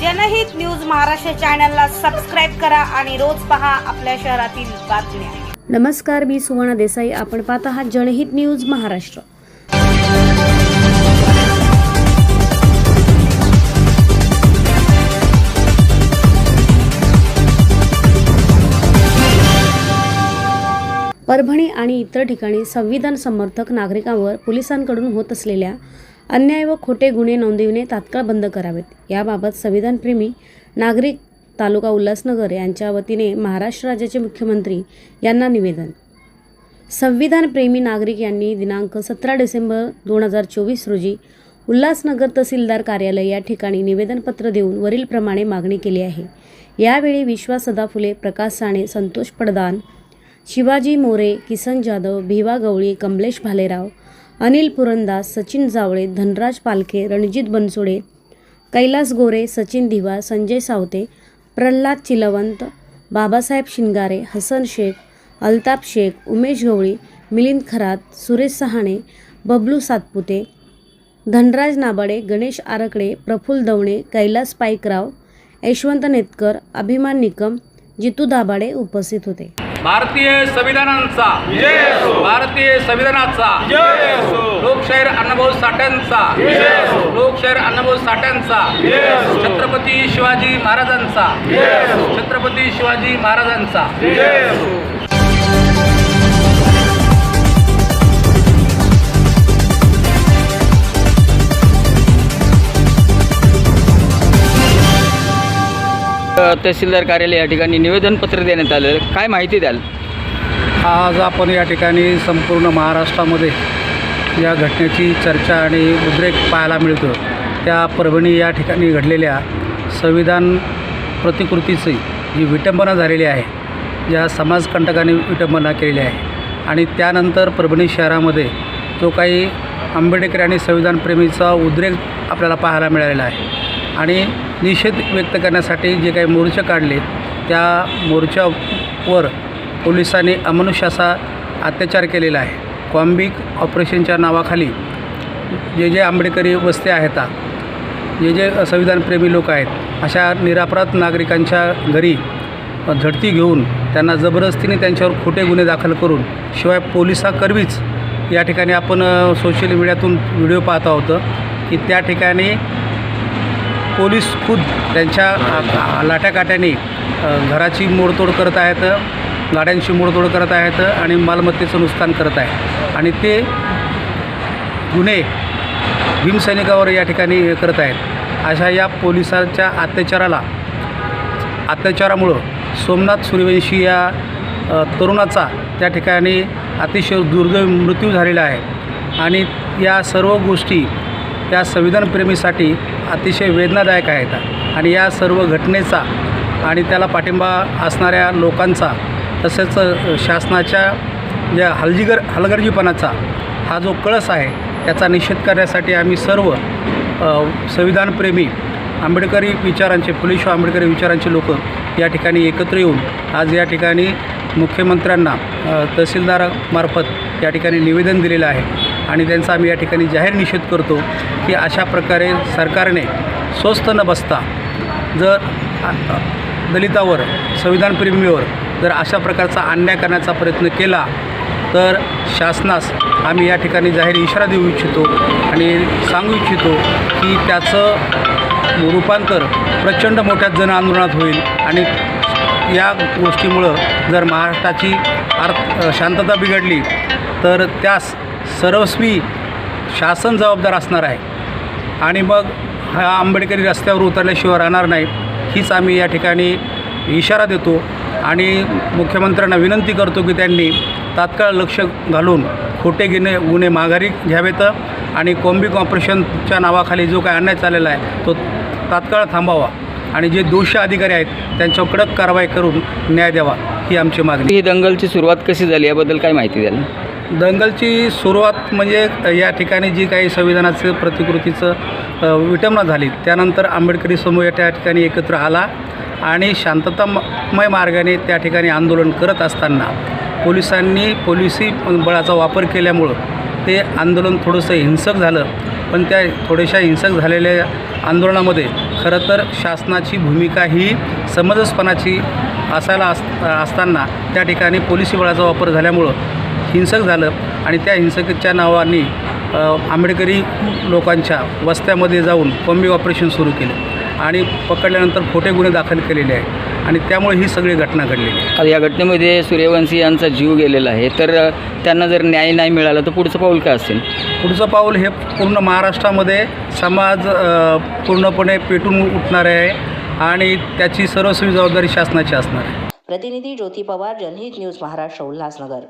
जनहित न्यूज महाराष्ट्र चॅनलला सबस्क्राईब करा आणि रोज पहा आपल्या शहरातील बातम्या. नमस्कार मी सुवर्णा देसाई. आपण पाहत आहात जनहित न्यूज महाराष्ट्र. परभणी आणि इतर ठिकाणी संविधान समर्थक नागरिकांवर पोलिसांकडून होत असलेल्या अन्याय व खोटे गुन्हे नोंदविणे तात्काळ बंद करावेत. याबाबत संविधानप्रेमी नागरिक तालुका उल्हासनगर यांच्या वतीने महाराष्ट्र राज्याचे मुख्यमंत्री यांना निवेदन. संविधानप्रेमी नागरिक यांनी दिनांक सतरा डिसेंबर दोन हजार चोवीस रोजी उल्हासनगर तहसीलदार कार्यालय या ठिकाणी निवेदनपत्र देऊन वरीलप्रमाणे मागणी केली आहे. यावेळी विश्वास सदाफुले प्रकाश साणे संतोष पडदान शिवाजी मोरे किसन जाधव भिवा गवळी कमलेश भालेराव अनिल पुरंदास सचिन जावळे धनराज पालखे रणजित बनसोडे कैलास गोरे सचिन दिवा संजय सावते प्रल्हाद चिलवंत बाबासाहेब शिंगारे हसन शेख अल्ताप शेख उमेश गवळी मिलिंद खरात सुरेश सहाणे बबलू सातपुते धनराज नाबाडे गणेश आरकडे प्रफुल्ल दवणे कैलास पाईकराव यशवंत नेतकर अभिमान निकम जितू दाभाडे उपस्थित होते. भारतीय संविधानांचा. भारतीय संविधानाचा. लोकशाहीर अण्णाभाऊ साठ्यांचा लोकशाहीर अण्णाभाऊ साठ्यांचा छत्रपती शिवाजी महाराजांचा. छत्रपती शिवाजी महाराजांचा. तहसीलदार कार्यालय या ठिकाणी निवेदनपत्र देण्यात आलं काय माहिती द्याल? आज आपण या ठिकाणी संपूर्ण महाराष्ट्रामध्ये या घटनेची चर्चा आणि उद्रेक पाहायला मिळतो त्या परभणी या ठिकाणी घडलेल्या संविधान प्रतिकृतीची जी विटंबना झालेली आहे ज्या समाजकंटकाने विटंबना केलेली आहे. आणि त्यानंतर परभणी शहरामध्ये जो काही आंबेडकर आणि संविधानप्रेमीचा उद्रेक आपल्याला पाहायला मिळालेला आहे. आणि निषेध व्यक्त करण्यासाठी जे काही मोर्चे काढले त्या मोर्चावर पोलिसांनी अमनुष्याचा अत्याचार केलेला आहे. कॉम्बिक ऑपरेशनच्या नावाखाली जे जे आंबेडकरी वस्त्या आहेत जे जे संविधानप्रेमी लोक आहेत अशा निरापराध नागरिकांच्या घरी झडती घेऊन त्यांना जबरदस्तीने त्यांच्यावर खोटे गुन्हे दाखल करून शिवाय पोलिसाकरवीच या ठिकाणी आपण सोशल मीडियातून व्हिडिओ पाहत आहोत की त्या ठिकाणी पोलीस खुद त्यांच्या लाट्याकाट्याने घराची मोडतोड करत आहेत गाड्यांची मोडतोड करत आहेत आणि मालमत्तेचं नुकसान करत आहे आणि ते गुन्हे भीमसैनिकावर या ठिकाणी करत आहेत. अशा या पोलिसांच्या अत्याचाराला अत्याचारामुळं सोमनाथ सूर्यवंशी या तरुणाचा त्या ठिकाणी अतिशय दुर्दैव मृत्यू झालेला आहे. आणि या सर्व गोष्टी या संविधानप्रेमीसाठी अतिशय वेदनादायक आहेत आणि या सर्व घटनेचा आणि त्याला पाठिंबा असणाऱ्या लोकांचा तसेच शासनाच्या ज्या हलजीगर हलगर्जीपणाचा हा जो कळस आहे त्याचा निषेध करण्यासाठी आम्ही सर्व संविधानप्रेमी आंबेडकरी विचारांचे फुलेश आंबेडकरी विचारांचे लोक या ठिकाणी एकत्र येऊन आज या ठिकाणी मुख्यमंत्र्यांना तहसीलदारामार्फत या ठिकाणी निवेदन दिलेलं आहे आणि त्यांचा आम्ही या ठिकाणी जाहीर निषेध करतो की अशा प्रकारे सरकारने स्वस्त न बसता जर दलितावर संविधानप्रेमीवर जर अशा प्रकारचा अन्याय करण्याचा प्रयत्न केला तर शासनास आम्ही या ठिकाणी जाहीर इशारा देऊ इच्छितो आणि सांगू इच्छितो की त्याचं रूपांतर प्रचंड मोठ्या जनआंदोलनात होईल आणि या गोष्टीमुळं जर महाराष्ट्राची अर्थ शांतता बिघडली तर त्यास सर्वस्वी शासन जबाबदार असणार आहे. आणि मग हा आंबेडकरी रस्त्यावर उतरल्याशिवाय राहणार नाही हीच आम्ही या ठिकाणी इशारा देतो. आणि मुख्यमंत्र्यांना विनंती करतो की त्यांनी तात्काळ लक्ष घालून खोटे गिने गुन्हे माघारी घ्यावेत आणि कॉम्बिक ऑपरेशनच्या नावाखाली जो काय अन्याय चाललेला आहे तो तात्काळ थांबावा. आणि जे दोषी अधिकारी आहेत त्यांच्यावर कडक कारवाई करून न्याय द्यावा ही आमची मागणी ही दंगलची सुरुवात कशी झाली? याबद्दल काय माहिती द्याल? दंगलची सुरुवात म्हणजे या ठिकाणी जी काही संविधानाचं प्रतिकृतीचं विटंबना झाली त्यानंतर आंबेडकरी समूह या त्या ठिकाणी एकत्र आला आणि शांततामय मार्गाने त्या ठिकाणी आंदोलन करत असताना पोलिसांनी पोलिसी बळाचा वापर केल्यामुळं ते आंदोलन थोडंसं हिंसक झालं. पण त्या थोड्याशा हिंसक झालेल्या आंदोलनामध्ये खरं तर शासनाची भूमिका ही समंजसपणाची असायला अस असताना त्या ठिकाणी पोलिसी बळाचा वापर झाल्यामुळं हिंसक झालं आणि त्या हिंसकेच्या नावाने आंबेडकरी लोकांच्या वस्त्यामध्ये जाऊन कॉम्बी ऑपरेशन सुरू केले आणि पकडल्यानंतर खोटे गुन्हे दाखल केलेले आहे आणि त्यामुळे ही सगळी घटना घडलेली आहे. आता या घटनेमध्ये सूर्यवंशी यांचा जीव गेलेला आहे. तर त्यांना जर न्याय नाही मिळाला तर पुढचं पाऊल काय असेल पुढचं पाऊल हे पूर्ण महाराष्ट्रामध्ये समाज अ, पूर्णपणे पेटून उठणार आहे आणि त्याची सर्वस्वी जबाबदारी शासनाची असणार आहे. प्रतिनिधी ज्योती पवार जनहित न्यूज महाराष्ट्र उल्हासनगर.